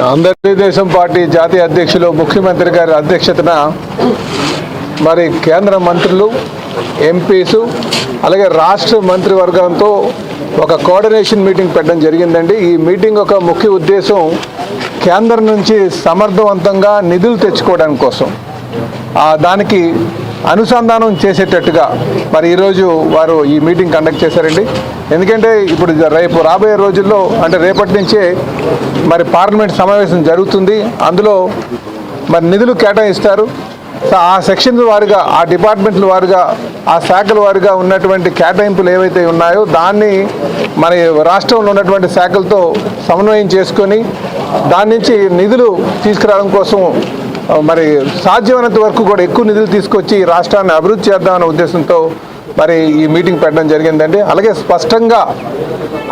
అందరి పార్టీ జాతీయ అధ్యక్షులు ముఖ్యమంత్రి గారి అధ్యక్షతన మరి కేంద్ర మంత్రులు ఎంపీసు అలాగే రాష్ట్ర మంత్రివర్గంతో ఒక కోఆర్డినేషన్ మీటింగ్ పెట్టడం జరిగిందండి. ఈ మీటింగ్ ఒక ముఖ్య ఉద్దేశం కేంద్రం నుంచి సమర్థవంతంగా నిధులు తెచ్చుకోవడానికి కోసం. దానికి అనుసంధానం చేసేటట్టుగా మరి ఈరోజు వారు ఈ మీటింగ్ కండక్ట్ చేశారండి. ఎందుకంటే ఇప్పుడు రేపు రాబోయే రోజుల్లో అంటే రేపటి నుంచే మరి పార్లమెంట్ సమావేశం జరుగుతుంది. అందులో మరి నిధులు కేటాయిస్తారు. సో ఆ సెక్షన్స్ వారుగా ఆ డిపార్ట్మెంట్ల వారుగా ఆ శాఖల వారుగా ఉన్నటువంటి కేటాయింపులు ఏవైతే ఉన్నాయో దాన్ని మన రాష్ట్రంలో ఉన్నటువంటి శాఖలతో సమన్వయం చేసుకొని దాని నుంచి నిధులు తీసుకురావడం కోసం మరి సాధ్యమైనంత వరకు కూడా ఎక్కువ నిధులు తీసుకొచ్చి ఈ రాష్ట్రాన్ని అభివృద్ధి చేద్దామనే ఉద్దేశంతో మరి ఈ మీటింగ్ పెట్టడం జరిగిందండి. అలాగే స్పష్టంగా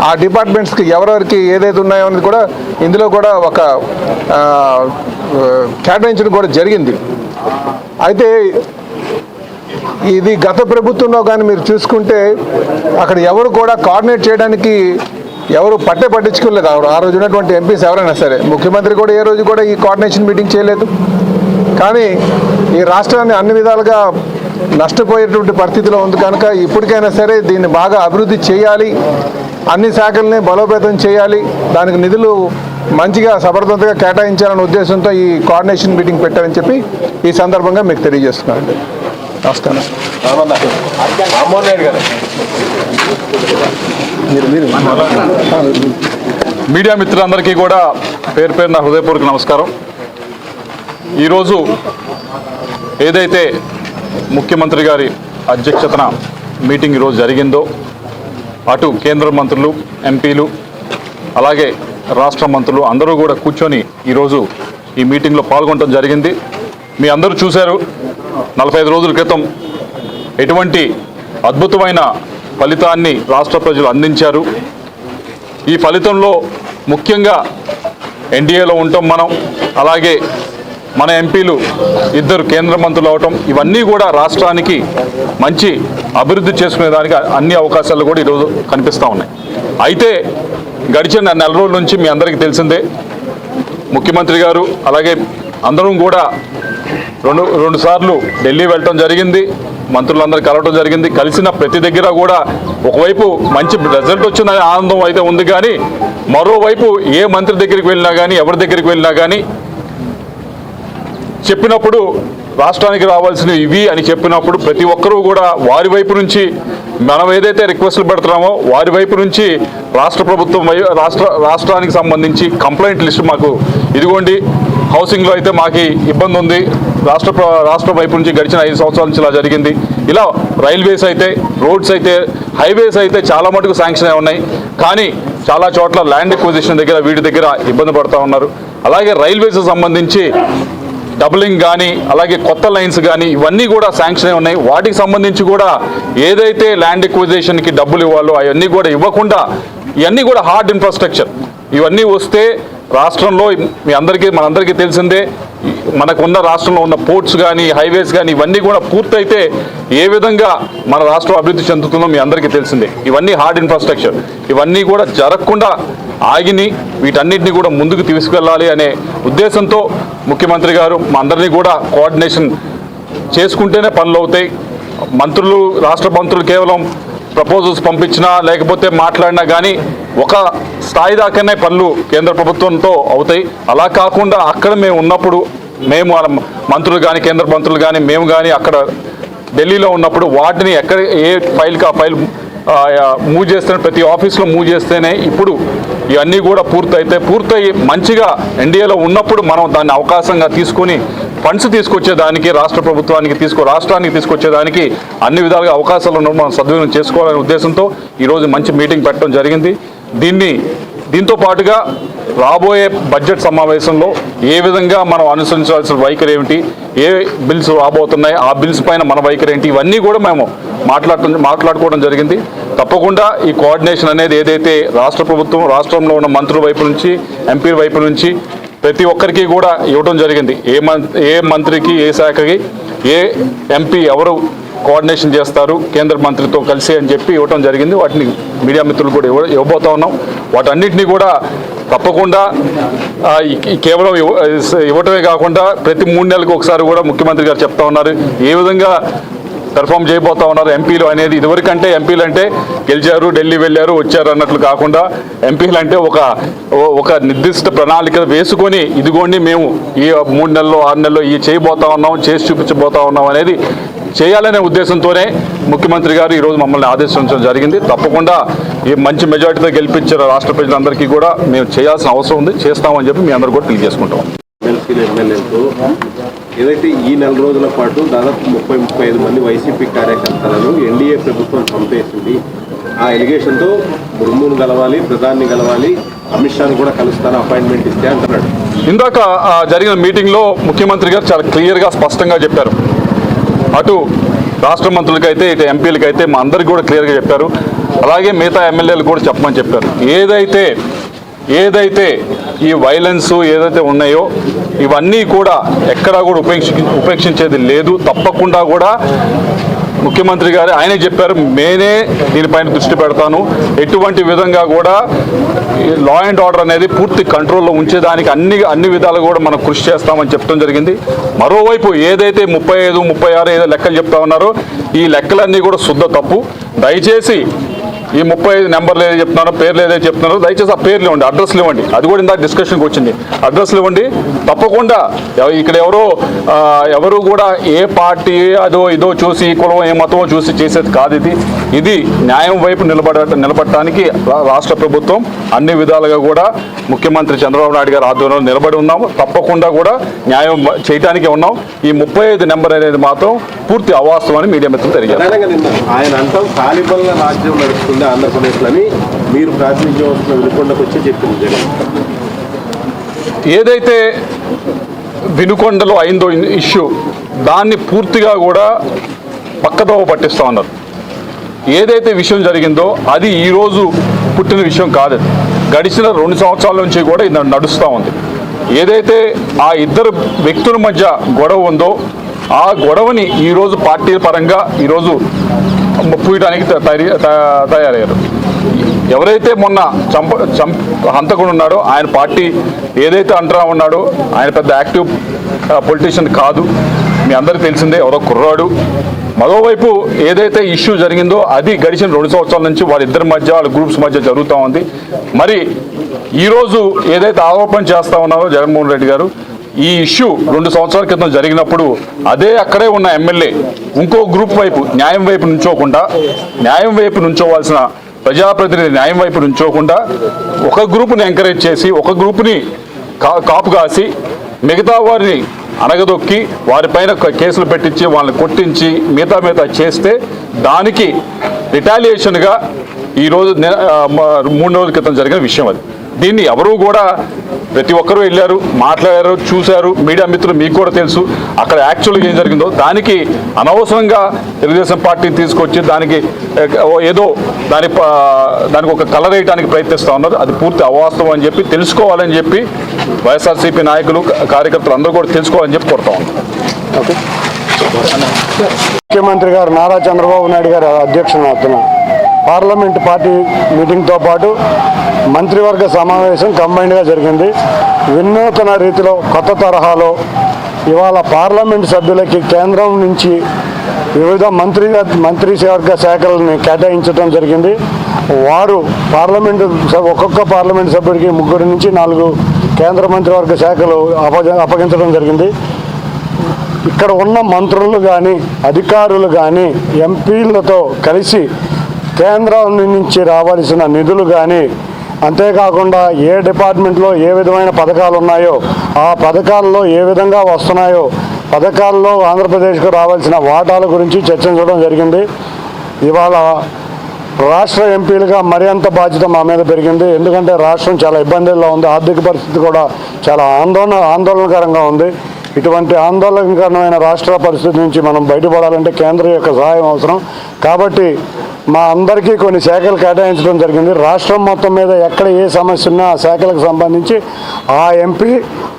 ఆ డిపార్ట్మెంట్స్కి ఎవరెవరికి ఏదైతే ఉన్నాయో అనేది కూడా ఇందులో కూడా ఒక కేటాయించడం కూడా జరిగింది. అయితే ఇది గత ప్రభుత్వంలో కానీ మీరు చూసుకుంటే అక్కడ ఎవరు కూడా కోఆర్డినేట్ చేయడానికి ఎవరు పట్టే పట్టించుకోలేదు. ఆ ఆ రోజు ఉన్నటువంటి ఎంపీస్ ఎవరైనా సరే ముఖ్యమంత్రి కూడా ఏ రోజు కూడా ఈ కోఆర్డినేషన్ మీటింగ్ చేయలేదు. కానీ ఈ రాష్ట్రాన్ని అన్ని విధాలుగా నష్టపోయేటువంటి పరిస్థితిలో ఉంది కనుక ఇప్పటికైనా సరే దీన్ని బాగా అభివృద్ధి చేయాలి. అన్ని శాఖల్ని బలోపేతం చేయాలి. దానికి నిధులు మంచిగా సమర్థవంతంగా కేటాయించాలనే ఉద్దేశంతో ఈ కోఆర్డినేషన్ మీటింగ్ పెట్టారని చెప్పి ఈ సందర్భంగా మీకు తెలియజేస్తున్నాను నమస్కారం. రామ్మోహన్ రెడ్డి గారు మీడియా మిత్రులందరికీ కూడా పేరు పేరు నా హృదయపూర్వక నమస్కారం. ఈరోజు ఏదైతే ముఖ్యమంత్రి గారి అధ్యక్షతన మీటింగ్ ఈరోజు జరిగిందో అటు కేంద్ర మంత్రులు ఎంపీలు అలాగే రాష్ట్ర మంత్రులు అందరూ కూడా కూర్చొని ఈరోజు ఈ మీటింగ్లో పాల్గొనడం జరిగింది. మీ అందరూ చూశారు నలభై ఐదు రోజుల క్రితం ఎటువంటి అద్భుతమైన ఫలితాన్ని రాష్ట్ర ప్రజలు అందించారు. ఈ ఫలితంలో ముఖ్యంగా ఎన్డీఏలో ఉంటాం మనం అలాగే మన ఎంపీలు ఇద్దరు కేంద్ర మంత్రులు అవటం ఇవన్నీ కూడా రాష్ట్రానికి మంచి అభివృద్ధి చేసుకునేదానికి అన్ని అవకాశాలు కూడా ఈరోజు కనిపిస్తూ ఉన్నాయి. అయితే గడిచిన నెల రోజుల నుంచి మీ అందరికీ తెలిసిందే ముఖ్యమంత్రి గారు అలాగే అందరం కూడా రెండు రెండు సార్లు ఢిల్లీ వెళ్ళటం జరిగింది మంత్రులందరూ కలవటం జరిగింది. కలిసిన ప్రతి దగ్గర కూడా ఒకవైపు మంచి రిజల్ట్ వచ్చిందనే ఆనందం అయితే ఉంది కానీ మరోవైపు ఏ మంత్రి దగ్గరికి వెళ్ళినా కానీ ఎవరి దగ్గరికి వెళ్ళినా కానీ చెప్పినప్పుడు రాష్ట్రానికి రావాల్సినవి ఇవి అని చెప్పినప్పుడు ప్రతి ఒక్కరూ కూడా వారి వైపు నుంచి మనం ఏదైతే రిక్వెస్ట్లు పెడుతున్నామో వారి వైపు నుంచి రాష్ట్ర ప్రభుత్వం రాష్ట్ర రాష్ట్రానికి సంబంధించి కంప్లైంట్ లిస్ట్ మాకు ఇదిగోండి హౌసింగ్లో అయితే మాకు ఇబ్బంది ఉంది. రాష్ట్ర రాష్ట్ర వైపు నుంచి గడిచిన ఐదు సంవత్సరాల నుంచి ఇలా జరిగింది. ఇలా రైల్వేస్ అయితే రోడ్స్ అయితే హైవేస్ అయితే చాలా మటుకు శాంక్షన్ అయి ఉన్నాయి. కానీ చాలా చోట్ల ల్యాండ్ ఎక్విజిషన్ దగ్గర వీటి దగ్గర ఇబ్బంది పడుతూ ఉన్నారు. అలాగే రైల్వేస్ సంబంధించి డబులింగ్ కానీ అలాగే కొత్త లైన్స్ కానీ ఇవన్నీ కూడా శాంక్షన్ అయి ఉన్నాయి. వాటికి సంబంధించి కూడా ఏదైతే ల్యాండ్ ఎక్విజిషన్కి డబ్బులు ఇవ్వాలో అవన్నీ కూడా ఇవ్వకుండా ఇవన్నీ కూడా హార్డ్ ఇన్ఫ్రాస్ట్రక్చర్. ఇవన్నీ వస్తే రాష్ట్రంలో మీ అందరికీ మనందరికీ తెలిసిందే మనకున్న రాష్ట్రంలో ఉన్న పోర్ట్స్ కానీ హైవేస్ కానీ ఇవన్నీ కూడా పూర్తయితే ఏ విధంగా మన రాష్ట్రం అభివృద్ధి చెందుతుందో మీ అందరికీ తెలిసిందే. ఇవన్నీ హార్డ్ ఇన్ఫ్రాస్ట్రక్చర్. ఇవన్నీ కూడా జరగకుండా ఆగిని వీటన్నిటిని కూడా ముందుకు తీసుకెళ్ళాలి అనే ఉద్దేశంతో ముఖ్యమంత్రి గారు మా అందరినీ కూడా కోఆర్డినేషన్ చేసుకుంటేనే పనులు అవుతాయి. మంత్రులు రాష్ట్ర మంత్రులు కేవలం ప్రపోజల్స్ పంపించినా లేకపోతే మాట్లాడినా కానీ ఒక స్థాయి దాకానే పనులు కేంద్ర ప్రభుత్వంతో అవుతాయి. అలా కాకుండా అక్కడ మేము ఉన్నప్పుడు మేము మంత్రులు కానీ కేంద్ర మంత్రులు కానీ మేము కానీ అక్కడ ఢిల్లీలో ఉన్నప్పుడు వాటిని ఎక్కడ ఏ ఫైల్కి ఆ ఫైల్ మూవ్ చేస్తేనే ప్రతి ఆఫీస్లో మూవ్ చేస్తేనే ఇప్పుడు ఇవన్నీ కూడా పూర్తయితే పూర్తయి మంచిగా ఎన్డీఏలో ఉన్నప్పుడు మనం దాన్ని అవకాశంగా తీసుకొని ఫండ్స్ తీసుకొచ్చేదానికి రాష్ట్ర ప్రభుత్వానికి తీసుకో రాష్ట్రానికి తీసుకొచ్చేదానికి అన్ని విధాలుగా అవకాశాలు మనం సద్వినియోగం చేసుకోవాలనే ఉద్దేశంతో ఈరోజు మంచి మీటింగ్ పెట్టడం జరిగింది. దీన్ని దీంతో పాటుగా రాబోయే బడ్జెట్ సమావేశంలో ఏ విధంగా మనం అనుసరించాల్సిన వైఖరి ఏమిటి ఏ బిల్స్ రాబోతున్నాయి ఆ బిల్స్ పైన మన వైఖరి ఏంటి ఇవన్నీ కూడా మేము మాట్లాడటం మాట్లాడుకోవడం జరిగింది. తప్పకుండా ఈ కోఆర్డినేషన్ అనేది ఏదైతే రాష్ట్ర ప్రభుత్వం రాష్ట్రంలో ఉన్న మంత్రుల వైపు నుంచి ఎంపీల వైపు నుంచి ప్రతి ఒక్కరికి కూడా ఇవ్వడం జరిగింది. ఏ ఏ మంత్రికి ఏ శాఖకి ఏ ఎంపీ ఎవరు కోఆర్డినేషన్ చేస్తారు కేంద్ర మంత్రితో కలిసి అని చెప్పి ఇవ్వటం జరిగింది. వాటిని మీడియా మిత్రులు కూడా ఇవ్వ ఇవ్వబోతా ఉన్నాం. వాటన్నిటిని కూడా తప్పకుండా కేవలం ఇవ్వటమే కాకుండా ప్రతి మూడు నెలలకు ఒకసారి కూడా ముఖ్యమంత్రి గారు చెప్తా ఉన్నారు. ఏ విధంగా పెర్ఫామ్ చేయబోతా ఉన్నారు ఎంపీలు అనేది ఇదివరకంటే ఎంపీలు అంటే గెలిచారు ఢిల్లీ వెళ్ళారు వచ్చారు అన్నట్లు కాకుండా ఎంపీలు అంటే ఒక ఒక నిర్దిష్ట ప్రణాళిక వేసుకొని ఇదిగోండి మేము ఈ మూడు నెలలో ఆరు నెలల్లో ఈ చేయబోతా ఉన్నాం చేసి చూపించబోతా ఉన్నాం అనేది చేయాలనే ఉద్దేశంతోనే ముఖ్యమంత్రి గారు ఈరోజు మమ్మల్ని ఆదేశించడం జరిగింది. తప్పకుండా ఈ మంచి మెజార్టీతో గెలిపించిన రాష్ట్ర ప్రజలందరికీ కూడా మేము చేయాల్సిన అవసరం ఉంది. చేస్తామని చెప్పి మీ అందరూ కూడా తెలియజేసుకుంటాం. ఏదైతే ఈ నెల రోజుల పాటు దాదాపు ముప్పై ముప్పై ఐదు మంది వైసీపీ కార్యకర్తలను ఎన్డీఏ ప్రభుత్వం చంపేసింది. ఆ ఎలిగేషన్తో ముర్మును కలవాలి ప్రధాని కలవాలి అమిత్ షాను కూడా కలుస్తాను అపాయింట్మెంట్ ఇస్తే అంటున్నాడు. ఇందాక జరిగిన మీటింగ్లో ముఖ్యమంత్రి గారు చాలా క్లియర్గా స్పష్టంగా చెప్పారు. అటు రాష్ట్ర మంత్రులకైతే ఇటు ఎంపీలకైతే మా అందరికి కూడా క్లియర్గా చెప్పారు. అలాగే మిగతా ఎమ్మెల్యేలు కూడా చెప్పమని చెప్పారు. ఏదైతే ఏదైతే ఈ వైలెన్స్ ఏదైతే ఉన్నాయో ఇవన్నీ కూడా ఎక్కడా కూడా ఉపేక్ష ఉపేక్షించేది లేదు. తప్పకుండా కూడా ముఖ్యమంత్రి గారు ఆయనే చెప్పారు నేనే దీనిపైన దృష్టి పెడతాను. ఎటువంటి విధంగా కూడా లా అండ్ ఆర్డర్ అనేది పూర్తి కంట్రోల్లో ఉంచేదానికి అన్ని అన్ని విధాలు కూడా మనం కృషి చేస్తామని చెప్పడం జరిగింది. మరోవైపు ఏదైతే ముప్పై ఐదు ముప్పై ఆరు ఏదో లెక్కలు చెప్తా ఉన్నారో ఈ లెక్కలన్నీ కూడా శుద్ధ తప్పు. దయచేసి ఈ ముప్పై ఐదు నెంబర్లు ఏదో చెప్తున్నారో పేర్లు ఏదో చెప్తున్నారో దయచేసి ఆ పేర్లు ఇవ్వండి అడ్రస్లు ఇవ్వండి. అది కూడా ఇందాక డిస్కషన్కి వచ్చింది. అడ్రస్లు ఇవ్వండి. తప్పకుండా ఇక్కడ ఎవరో ఎవరు కూడా ఏ పార్టీ అదో ఇదో చూసి కులం ఏ మతమో చూసి చేసేది కాదు ఇది. ఇది న్యాయం వైపు నిలబడ నిలబడటానికి రాష్ట్ర ప్రభుత్వం అన్ని విధాలుగా కూడా ముఖ్యమంత్రి చంద్రబాబు నాయుడు గారు ఆధ్వర్యంలో నిలబడి ఉన్నాము. తప్పకుండా కూడా న్యాయం చేయటానికి ఉన్నాం. ఈ ముప్పై ఐదు నెంబర్ అనేది మాత్రం పూర్తి అవాస్తవం అని మీడియా మిత్రులు తెలియజేస్తారు ఆయన అంటాం తాలిబన్ల రాజ్యం నడుస్తుంది. ఆంధ్రప్రదేశ్లో ఆంధ్రప్రదేశ్లని మీరు ప్రాతినిధ్యం వస్తున్న వినుకొండకు వచ్చి చెప్పింది జగన్. ఏదైతే వినుకొండలో అయిందో ఇష్యూ దాన్ని పూర్తిగా కూడా పక్కదోవ పట్టిస్తూ ఉన్నారు. ఏదైతే విషయం జరిగిందో అది ఈరోజు పుట్టిన విషయం కాదు గడిచిన రెండు సంవత్సరాల నుంచి కూడా ఇది నడుస్తూ ఉంది. ఏదైతే ఆ ఇద్దరు వ్యక్తుల మధ్య గొడవ ఉందో ఆ గొడవని ఈరోజు పార్టీ పరంగా ఈరోజు పూయడానికి తయారీ- తయారయ్యారు. ఎవరైతే మొన్న చంప చంప హంతకుడు ఉన్నాడో ఆయన పార్టీ ఏదైతే అంటరా ఉన్నాడో ఆయన పెద్ద యాక్టివ్ పొలిటీషియన్ కాదు. మీ అందరికీ తెలిసిందే ఎవరో కుర్రాడు. మరోవైపు ఏదైతే ఇష్యూ జరిగిందో అది గడిచిన రెండు సంవత్సరాల నుంచి వాళ్ళిద్దరి మధ్య వాళ్ళ గ్రూప్స్ మధ్య జరుగుతూ ఉంది. మరి ఈరోజు ఏదైతే ఆరోపణ చేస్తా ఉన్నారో జగన్మోహన్ రెడ్డి గారు ఈ ఇష్యూ రెండు సంవత్సరాల క్రితం జరిగినప్పుడు అదే అక్కడే ఉన్న ఎమ్మెల్యే ఇంకో గ్రూప్ వైపు న్యాయం వైపు నుంచోకుండా న్యాయం వైపు నుంచోవాల్సిన ప్రజాప్రతినిధి న్యాయం వైపు నుంచోకుండా ఒక గ్రూపుని ఎంకరేజ్ చేసి ఒక గ్రూపుని కా కాపు కాసి మిగతా వారిని అనగదొక్కి వారిపైన కేసులు పెట్టించి వాళ్ళని కొట్టించి మిగతా మిగతా చేస్తే దానికి రిటాలియేషన్గా ఈరోజు మూడు రోజుల క్రితం జరిగిన విషయం అది. దీన్ని ఎవరు కూడా ప్రతి ఒక్కరూ వెళ్ళారు మాట్లాడారు చూశారు. మీడియా మిత్రులు మీకు కూడా తెలుసు. అక్కడ యాక్చువల్గా ఏం జరిగిందో. దానికి అనవసరంగా తెలుగుదేశం పార్టీని తీసుకొచ్చి దానికి ఓ ఏదో దాని ప- దానికి ఒక కలర్ వేయడానికి ప్రయత్నిస్తూ ఉన్నారు. అది పూర్తి అవాస్తవం అని చెప్పి తెలుసుకోవాలని చెప్పి వైఎస్ఆర్సీపీ నాయకులు కార్యకర్తలు అందరూ కూడా తెలుసుకోవాలని చెప్పి కోరుతా ఉన్నారు ముఖ్యమంత్రి గారు నారా చంద్రబాబు నాయుడు గారి అధ్యక్షతన పార్లమెంట్ పార్టీ మీటింగ్తో పాటు మంత్రివర్గ సమావేశం కంబైన్డ్గా జరిగింది. వినూతన రీతిలో కొత్త తరహాలో ఇవాళ పార్లమెంట్ సభ్యులకి కేంద్రం నుంచి వివిధ మంత్రి మంత్రివర్గ శాఖలని కేటాయించడం జరిగింది. వారు పార్లమెంటు సభ- ఒక్కొక్క పార్లమెంటు సభ్యుడికి ముగ్గురు నుంచి నాలుగు కేంద్ర మంత్రివర్గ శాఖలు అప్పగించడం జరిగింది. ఇక్కడ ఉన్న మంత్రులు కానీ అధికారులు కానీ ఎంపీలతో కలిసి కేంద్రం నుంచి రావాల్సిన నిధులు కానీ అంతేకాకుండా ఏ డిపార్ట్మెంట్లో ఏ విధమైన పథకాలు ఉన్నాయో ఆ పథకాల్లో ఏ విధంగా వస్తున్నాయో పథకాల్లో ఆంధ్రప్రదేశ్కు రావాల్సిన వాటాల గురించి చర్చించడం జరిగింది. ఇవాళ రాష్ట్ర ఎంపీలుగా మరింత బాధ్యత మా మీద పెరిగింది. ఎందుకంటే రాష్ట్రం చాలా ఇబ్బందుల్లో ఉంది. ఆర్థిక పరిస్థితి కూడా చాలా ఆందోళన ఆందోళనకరంగా ఉంది. ఇటువంటి ఆందోళనకరమైన రాష్ట్ర పరిస్థితి నుంచి మనం బయటపడాలంటే కేంద్రం యొక్క సహాయం అవసరం. కాబట్టి మా అందరికీ కొన్ని శాఖలు కేటాయించడం జరిగింది. రాష్ట్రం మొత్తం మీద ఎక్కడ ఏ సమస్య ఉన్నా ఆ శాఖలకు సంబంధించి ఆ ఎంపీ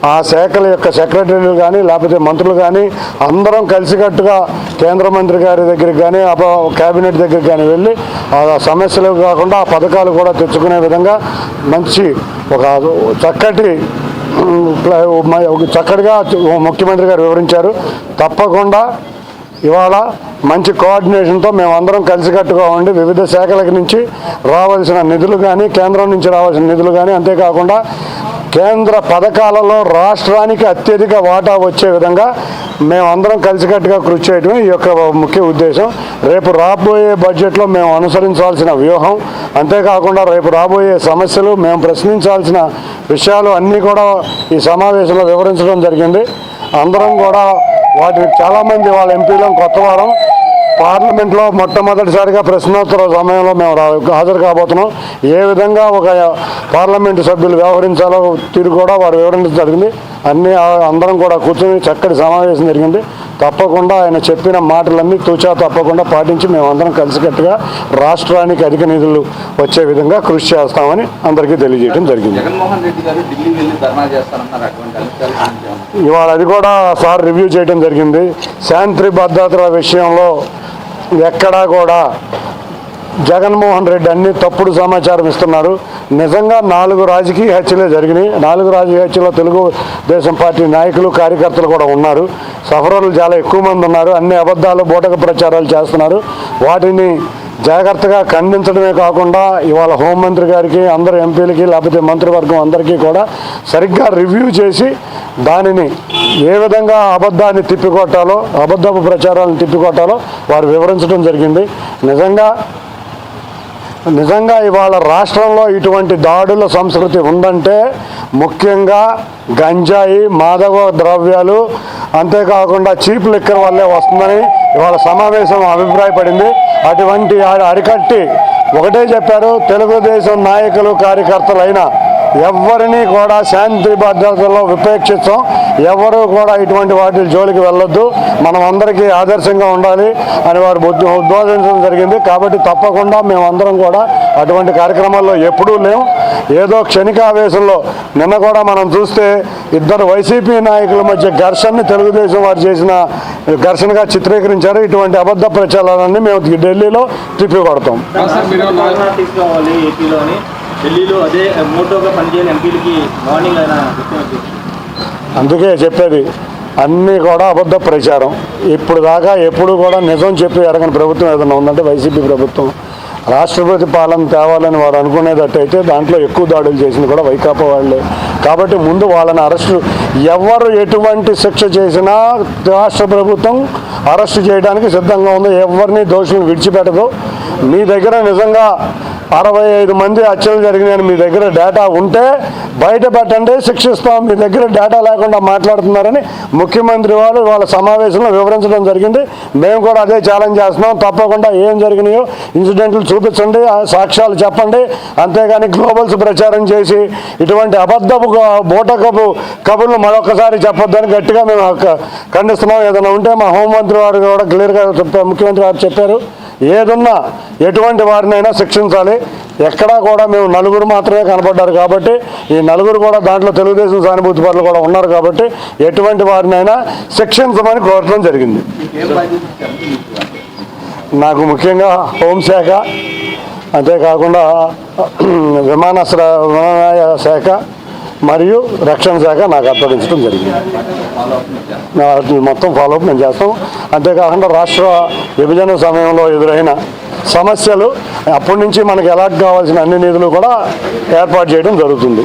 ఆ శాఖల యొక్క సెక్రటరీలు కానీ లేకపోతే మంత్రులు కానీ అందరం కలిసికట్టుగా కేంద్ర మంత్రి గారి దగ్గరికి కానీ కేబినెట్ దగ్గరికి కానీ వెళ్ళి ఆ సమస్యలు కాకుండా ఆ పథకాలు కూడా తెచ్చుకునే విధంగా మంచి ఒక చక్కటి ఒక చక్కటిగా ముఖ్యమంత్రి గారు వివరించారు. తప్పకుండా ఇవాళ మంచి కోఆర్డినేషన్తో మేము అందరం కలిసికట్టుగా ఉండి వివిధ శాఖల నుంచి రావాల్సిన నిధులు కానీ కేంద్రం నుంచి రావాల్సిన నిధులు కానీ అంతేకాకుండా కేంద్ర పథకాలలో రాష్ట్రానికి అత్యధిక వాటా వచ్చే విధంగా మేమందరం కలిసికట్టుగా కృషి చేయడం ఈ యొక్క ముఖ్య ఉద్దేశం. రేపు రాబోయే బడ్జెట్లో మేము అనుసరించాల్సిన వ్యూహం అంతేకాకుండా రేపు రాబోయే సమస్యలు మేము ప్రశ్నించాల్సిన విషయాలు అన్నీ కూడా ఈ సమావేశంలో వివరించడం జరిగింది. అందరం కూడా వాటిని చాలామంది వాళ్ళ ఎంపీలను కొత్త వారం పార్లమెంట్లో మొట్టమొదటిసారిగా ప్రశ్నోత్తర సమయంలో మేము హాజరు కాబోతున్నాం. ఏ విధంగా ఒక పార్లమెంటు సభ్యులు వ్యవహరించాలో తీరు కూడా వారు వివరించడం జరిగింది. అన్ని అందరం కూడా కూర్చొని చక్కటి సమావేశం జరిగింది. తప్పకుండా ఆయన చెప్పిన మాటలన్నీ తూచా తప్పకుండా పాటించి మేమందరం కలిసికట్టుగా రాష్ట్రానికి అధిక నిధులు వచ్చే విధంగా కృషి చేస్తామని అందరికీ తెలియజేయడం జరిగింది? ఇవాళ అది కూడా సార్ రివ్యూ చేయడం జరిగింది. శాంతి భద్రతల విషయంలో ఎక్కడా కూడా జగన్మోహన్ రెడ్డి అన్ని తప్పుడు సమాచారం ఇస్తున్నారు. నిజంగా నాలుగు రాజకీయ హత్యలే జరిగినాయి. నాలుగు రాజకీయ హత్యలో తెలుగుదేశం పార్టీ నాయకులు కార్యకర్తలు కూడా ఉన్నారు. సఫరర్లు చాలా ఎక్కువ మంది ఉన్నారు. అన్ని అబద్ధాలు బూటక ప్రచారాలు చేస్తున్నారు. వాటిని జాగ్రత్తగా ఖండించడమే కాకుండా ఇవాళ హోంమంత్రి గారికి అందరు ఎంపీలకి లేకపోతే మంత్రివర్గం అందరికీ కూడా సరిగ్గా రివ్యూ చేసి దానిని ఏ విధంగా అబద్ధాన్ని తిప్పికొట్టాలో అబద్ధపు ప్రచారాలను తిప్పికొట్టాలో వారు వివరించడం జరిగింది. నిజంగా నిజంగా ఇవాళ రాష్ట్రంలో ఇటువంటి దాడుల సంస్కృతి ఉందంటే ముఖ్యంగా గంజాయి మాదక ద్రవ్యాలు అంతేకాకుండా చీప్ లిక్కర్ వల్లే వస్తుందని ఇవాళ సమావేశం అభిప్రాయపడింది. అటువంటి అరికట్టి ఒకటే చెప్పారు తెలుగుదేశం నాయకులు కార్యకర్తలైన ఎవరిని కూడా శాంతి భద్రతలో విపేక్షిస్తాం. ఎవరు కూడా ఇటువంటి వాటి జోలికి వెళ్ళొద్దు. మనం అందరికీ ఆదర్శంగా ఉండాలి అని వారు ఉద్- ఉద్బోధించడం జరిగింది. కాబట్టి తప్పకుండా మేమందరం కూడా అటువంటి కార్యక్రమాల్లో ఎప్పుడూ లేము ఏదో క్షణికావేశంలో నిన్న కూడా మనం చూస్తే ఇద్దరు వైసీపీ నాయకుల మధ్య ఘర్షణని తెలుగుదేశం వారు చేసిన ఘర్షణగా చిత్రీకరించారు. ఇటువంటి అబద్ధ ప్రచారాలన్నీ మేము ఢిల్లీలో తిప్పికొడతాం. కొడతాం తీసుకోవాలి ఏపీలోని. ఢిల్లీలో అదే మోటోగా పనిచేయని ఎంపీలకి మార్నింగ్ ఆయన అందుకే చెప్పేది అన్నీ కూడా అబద్ధ ప్రచారం. ఇప్పుడు దాకా ఎప్పుడు కూడా నిజం చెప్పి ఎరగని ప్రభుత్వం ఏదైనా ఉందంటే వైసీపీ ప్రభుత్వం. రాష్ట్రపతి పాలన తేవాలని వారు అనుకునేటట్టయితే దాంట్లో ఎక్కువ దాడులు చేసింది కూడా వైకాపా వాళ్ళే. కాబట్టి ముందు వాళ్ళని అరెస్టు ఎవరు ఎటువంటి శిక్ష చేసినా రాష్ట్ర ప్రభుత్వం అరెస్టు చేయడానికి సిద్ధంగా ఉంది. ఎవరిని దోషులను విడిచిపెట్టదు. మీ దగ్గర నిజంగా అరవై ఐదు మంది హత్యలు జరిగినాయని మీ దగ్గర డేటా ఉంటే బయట పెట్టండి శిక్షిస్తాం మీ దగ్గర డేటా లేకుండా మాట్లాడుతున్నారని ముఖ్యమంత్రి వారు వాళ్ళ సమావేశంలో వివరించడం జరిగింది. మేము కూడా అదే ఛాలెంజ్ చేస్తున్నాం. తప్పకుండా ఏం జరిగినాయో ఇన్సిడెంట్లు చూపించండి సాక్ష్యాలు చెప్పండి. అంతేగాని గ్లోబల్స్ ప్రచారం చేసి ఇటువంటి అబద్ధపు బూటకపు కబుర్లు మరొకసారి చెప్పొద్దని గట్టిగా మేము ఖండిస్తున్నాం. ఏదైనా ఉంటే మా హోంమంత్రి వారు కూడా క్లియర్గా చెప్పారు. ముఖ్యమంత్రి వారు చెప్పారు. ఏదున్నా ఎటువంటి వారినైనా శిక్షించాలి. ఎక్కడా కూడా మేము నలుగురు మాత్రమే కనపడ్డారు కాబట్టి ఈ నలుగురు కూడా దాంట్లో తెలుగుదేశం సానుభూతి పనులు కూడా ఉన్నారు కాబట్టి ఎటువంటి వారినైనా శిక్షించమని కోరడం జరిగింది. నాకు ముఖ్యంగా హోంశాఖ అంతేకాకుండా విమానాశ్ర విమానయాన శాఖ మరియు రక్షణ శాఖ నాకు అప్పగించడం జరిగింది. మొత్తం ఫాలోఅప్ మేము చేస్తాం అంతేకాకుండా రాష్ట్ర విభజన సమయంలో ఎదురైన సమస్యలు అప్పటి నుంచి మనకు ఎలా కావాల్సిన అన్ని నిధులు కూడా ఏర్పాటు చేయడం జరుగుతుంది.